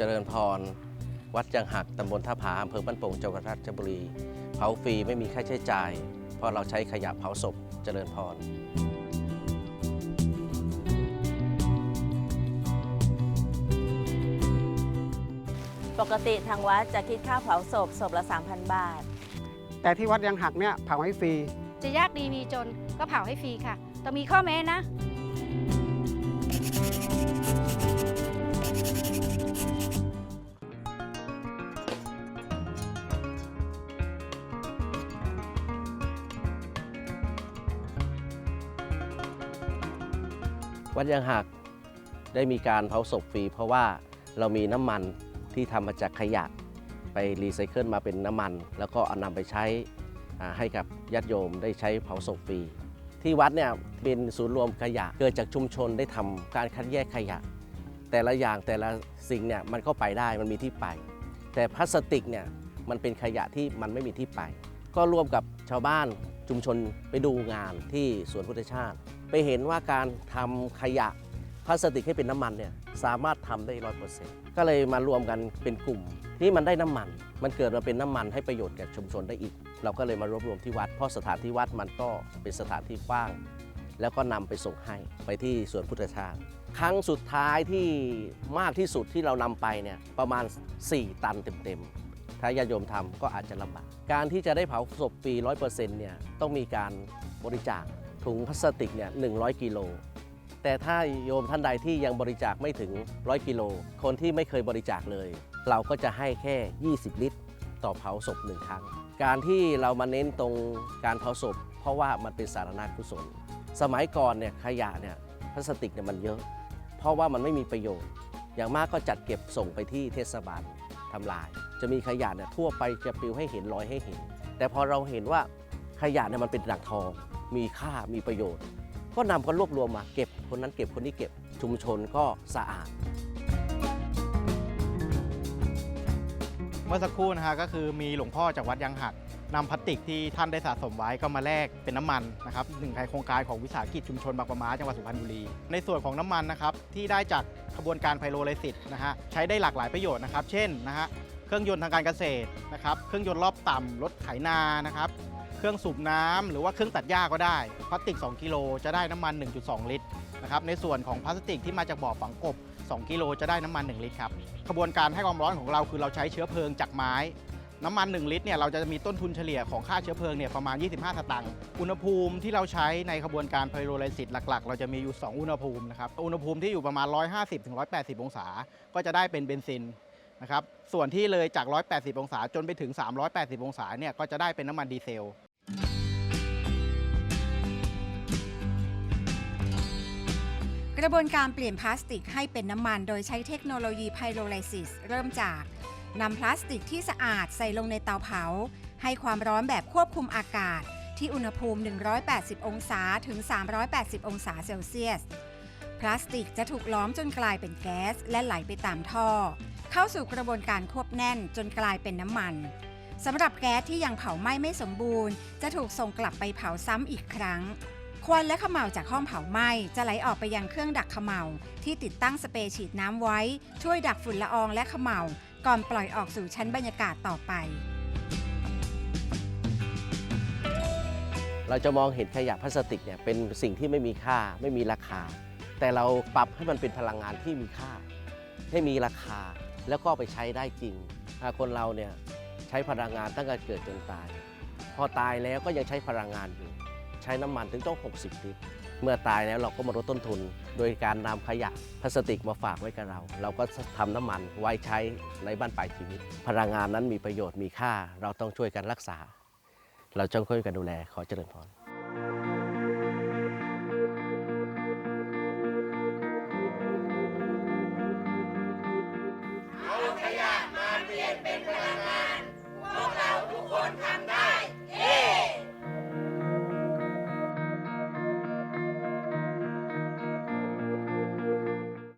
เจริญพร วัดจังหักตำบลท่าผาอำเภอบ้านโป่งจังหวัดราชบุรี เผาฟรีไม่มีค่าใช้จ่าย เพราะเราใช้ขยะเผาศพเจริญพรปกติทางวัดจะคิดค่าเผาศพศพละ 3,000 บาท แต่ที่วัดยังหักเนี่ยเผาให้ฟรี จะยากดีมีจนก็เผาให้ฟรีค่ะ แต่มีข้อแม้นะ วัดยังหักได้มีการเผาศพฟรี เพราะว่าเรามีน้ำมันที่ทำมาจากขยะไปรีไซเคิลมาเป็นน้ำมัน แล้วก็เอานำไปใช้ให้กับญาติโยมได้ใช้เผาศพฟรี ที่วัดเนี่ยเป็นศูนย์รวมขยะเกิดจากชุมชนได้ทำการคัดแยกขยะ แต่ละอย่างแต่ละสิ่งเนี่ยมันก็ไปได้มันมีที่ไป แต่พลาสติกเนี่ยมันเป็นขยะที่มันไม่มีที่ไป ก็ร่วมกับชาวบ้าน ชุมชนไปดูงานที่สวนพุทธชาติ ไปเห็นว่าการทำขยะพลาสติกให้เป็นน้ำมันเนี่ยสามารถทำได้ร้อยเปอร์เซ็นต์ก็เลยมารวมกันเป็นกลุ่มที่มันได้น้ำมัน มันเกิดมาเป็นน้ำมันให้ประโยชน์แก่ชุมชนได้อีก เราก็เลยมารวบรวมที่วัด เพราะสถานที่วัดมันก็เป็นสถานที่กว้าง แล้วก็นำไปส่งให้ไปที่สวนพุทธชาติ ครั้งสุดท้ายที่มากที่สุดที่เรานำไปเนี่ยประมาณ 4 ตันเต็มๆ ถ้าญาติโยมทำก็อาจจะลำบาก การที่จะได้เผาศพฟรี100%เนี่ยต้องมีการบริจาคถุงพลาสติกเนี่ย100 กิโล แต่ถ้าโยมท่านใดที่ยังบริจาคไม่ถึง 100 กิโล คนที่ไม่เคยบริจาคเลย เราก็จะให้แค่ 20 ลิตร ต่อเผาศพหนึ่งครั้ง การที่เรามาเน้นตรงการเผาศพ เพราะว่ามันเป็นสาธารณกุศล สมัยก่อนเนี่ยขยะเนี่ยพลาสติกเนี่ยมันเยอะ เพราะว่ามันไม่มีประโยชน์ อย่างมากก็จัดเก็บส่งไปที่เทศบาล ทำลาย จะมีขยะเนี่ยทั่วไปจะปลิวให้เห็นลอยให้เห็น แต่พอเราเห็นว่าขยะเนี่ยมันเป็นหลักทอง มีค่ามีประโยชน์ ก็นำก็รวบรวมมาเก็บคนนั้นเก็บคนนี้เก็บชุมชนก็สะอาด เมื่อสักครู่นะฮะก็คือมีหลวงพ่อจากวัดยังหัก นำพลาสติกที่ท่านได้สะสมไว้ก็มาแลกเป็นน้ำมันนะครับหนึ่งในโครงการของวิสาหกิจชุมชนบางปะมาจังหวัดสุพรรณบุรี ในส่วนของน้ำมันนะครับที่ได้จากขบวนการไพโรไลซิสนะฮะใช้ได้หลากหลายประโยชน์นะครับ เช่นนะฮะเครื่องยนต์ทางการเกษตรนะครับเครื่องยนต์รอบต่ำรถไถนานะครับเครื่องสูบน้ำหรือว่าเครื่องตัดหญ้าก็ได้ พลาสติก 2 กิโลจะได้น้ำมัน 1.2 ลิตรนะครับในส่วนของพลาสติกที่มาจากบ่อฝังกบ 2 กิโลจะได้น้ำมัน 1 ลิตรครับขบวนการให้ความร้อนของเราคือเราใช้เชื้อเพลิงจากไม้ น้ำมัน 1 ลิตรเนี่ยเราจะมีต้นทุนเฉลี่ยของค่าเชื้อเพลิงเนี่ยประมาณ 25 สตางค์อุณหภูมิที่เราใช้ในขบวนการไพโรไลซิสหลัก ๆ เราจะมีอยู่ 2 อุณหภูมินะครับอุณหภูมิที่อยู่ประมาณ 150-180 องศา ก็จะได้เป็นเบนซินนะครับส่วนที่เลยจาก 180 องศาจนไปถึง 380 องศาเนี่ยก็จะได้เป็นน้ำมันดีเซลกระบวนการเปลี่ยนพลาสติกให้เป็นน้ำมัน โดยใช้เทคโนโลยีไพโรไลซิสเริ่มจาก นำพลาสติกที่สะอาดใส่ลงในเตาเผา ให้ความร้อนแบบควบคุมอากาศ ที่อุณหภูมิ 180 องศาถึง 380 องศาเซลเซียส พลาสติกจะถูกล้อมจนกลายเป็นแก๊ส และไหลไปตามท่อ เข้าสู่กระบวนการควบแน่นจนกลายเป็นน้ำมันสำหรับแก๊สที่ยังเผาไหม้ไม่สมบูรณ์ จะถูกส่งกลับไปเผาซ้ำอีกครั้ง ควันและเขม่าวจากห้องเผาไหม้จะไหลออกไปยังเครื่องดักเขม่าวที่ติดตั้งสเปรย์ฉีดน้ำไว้ ช่วยดักฝุ่นละอองและเขม่าว ก่อนปล่อยออกสู่ชั้นบรรยากาศต่อไป เราจะมองเห็นขยะพลาสติกเนี่ยเป็นสิ่งที่ไม่มีค่าไม่มีราคา แต่เราปรับให้มันเป็นพลังงานที่มีค่า ให้มีราคาแล้วก็ไปใช้ได้จริงคนเราเนี่ยใช้พลังงานตั้งแต่เกิดจนตาย พอตายแล้วก็ยังใช้พลังงานอยู่ ใช้น้ำมันถึงต้อง 60 ลิตร เมื่อตายแล้วเราก็มาลดต้นทุน โดยการนำขยะพลาสติกมาฝากไว้กับเรา เราก็ทำน้ำมันไว้ใช้ในบ้านปลายชีวิต พลังงานนั้นมีประโยชน์มีค่า เราต้องช่วยกันรักษา เราต้องช่วยกันดูแลขอเจริญพร